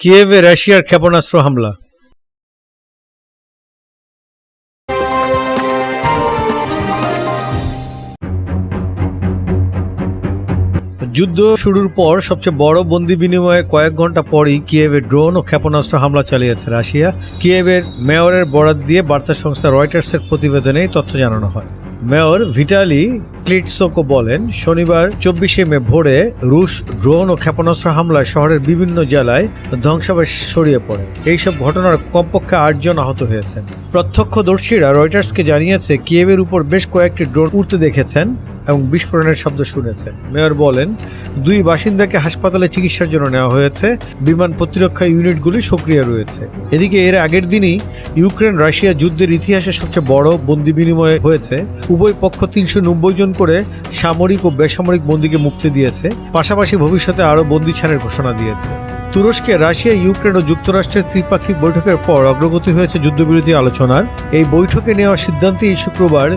কিয়েভে রাশিয়ার ক্ষেপণাস্ত্র হামলা। যুদ্ধ শুরুর পর সবচেয়ে বড় বন্দি বিনিময়ে কয়েক ঘণ্টা পরই কিয়েভে ড্রোন ও ক্ষেপণাস্ত্র হামলা চালিয়েছে রাশিয়া। কিয়েভের মেয়রের বরাত দিয়ে বার্তা সংস্থা রয়টার্সের প্রতিবেদনে তথ্য জানানো হয়। মেয়র ভিটালি ক্লিটসোকো বলেন, শনিবার চব্বিশে মে ভোরে রুশ ড্রোন ও ক্ষেপণাস্ত্র হামলায় শহরের বিভিন্ন জেলায় ধ্বংসাবেশ ছড়িয়ে পড়ে। এইসব ঘটনার কমপক্ষে আটজন আহত হয়েছেন। প্রত্যক্ষদর্শীরা রয়টার্সকে জানিয়েছে, কিয়েভের উপর বেশ কয়েকটি ড্রোন উঠতে দেখেছেন। এবং বিস্ফোরণের শব্দ শুনেছেন। মেয়র বলেন, দুই বাসিন্দাকে হাসপাতালে চিকিৎসার জন্য নেওয়া হয়েছে। বিমান প্রতিরক্ষা ইউনিটগুলি সক্রিয় রয়েছে। এদিকে এর আগের দিনই ইউক্রেন রাশিয়া যুদ্ধের ইতিহাসে সবচেয়ে বড় বন্দি বিনিময় হয়েছে। উভয় পক্ষ তিনশো নব্বই জন করে সামরিক ও বেসামরিক বন্দীকে মুক্তি দিয়েছে। পাশাপাশি ভবিষ্যতে আরও বন্দি ছাড়ের ঘোষণা দিয়েছে। তুরস্কে, রাশিয়া, ইউক্রেন ও যুক্তরাষ্ট্রের ত্রিপাক্ষিক বৈঠকের পর অগ্রগতি হয়েছে যুদ্ধবিরতি আলোচনার। এই বৈঠকে নেওয়া সিদ্ধান্তে এই শুক্রবার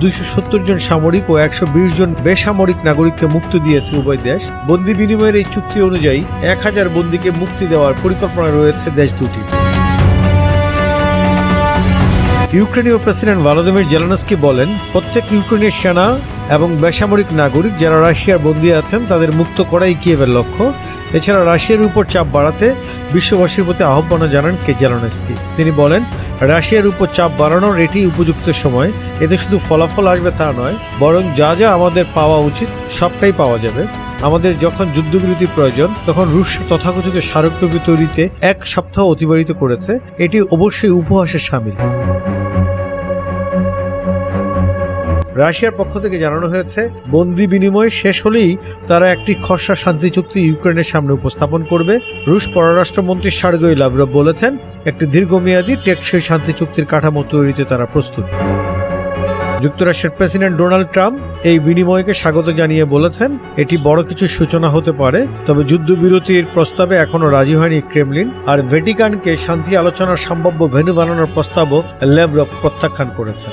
দুইশো সত্তর জন সামরিক ও একশো বিশ জন বেসামরিক নাগরিককে মুক্তি দিয়েছে উভয় দেশ। বন্দি বিনিময়ের এই চুক্তি অনুযায়ী এক হাজার বন্দীকে মুক্তি দেওয়ার পরিকল্পনা রয়েছে দেশ দুটি। ইউক্রেনীয় প্রেসিডেন্ট ভলোদিমির জেলানস্কি বলেন, প্রত্যেক ইউক্রেনের সেনা এবং বেসামরিক নাগরিক যারা রাশিয়ার বন্দী আছেন, তাদের মুক্ত করাই কিয়েভের লক্ষ্য। এছাড়া রাশিয়ার উপর চাপ বাড়াতে বিশ্ববাসীর প্রতি আহ্বান জানান কে জেলানস্কি। তিনি বলেন, রাশিয়ার উপর চাপ বাড়ানোর এটি উপযুক্ত সময়। এতে শুধু ফলাফল আসবে তা নয়, বরং যা যা আমাদের পাওয়া উচিত সবটাই পাওয়া যাবে। আমাদের যখন যুদ্ধবিরতি প্রয়োজন, তখন রুশ তথাকথিত স্মারকলিপি তৈরিতে এক সপ্তাহ অতিবাহিত করেছে। এটি অবশ্যই উপহাসের সামিল। রাশিয়ার পক্ষ থেকে জানানো হয়েছে, বন্দি বিনিময় শেষ হলেই তারা একটি খসড়া শান্তি চুক্তি ইউক্রেনের সামনে উপস্থাপন করবে। রুশ পররাষ্ট্রমন্ত্রী সার্গই লাভরভ বলেছেন, একটি দীর্ঘমেয়াদী টেকসই শান্তি চুক্তির কাঠামো তৈরিতে তারা প্রস্তুত। যুক্তরাষ্ট্রের প্রেসিডেন্ট ডোনাল্ড ট্রাম্প এই বিনিময়কে স্বাগত জানিয়ে বলেছেন, এটি বড় কিছু সূচনা হতে পারে, তবে যুদ্ধবিরতির প্রস্তাবে এখনও রাজি হয়নি ক্রেমলিন, আর ভ্যাটিকানকে শান্তি আলোচনার সম্ভাব্য ভেন্যু বানানোর প্রস্তাবও লেভরভ প্রত্যাখ্যান করেছেন।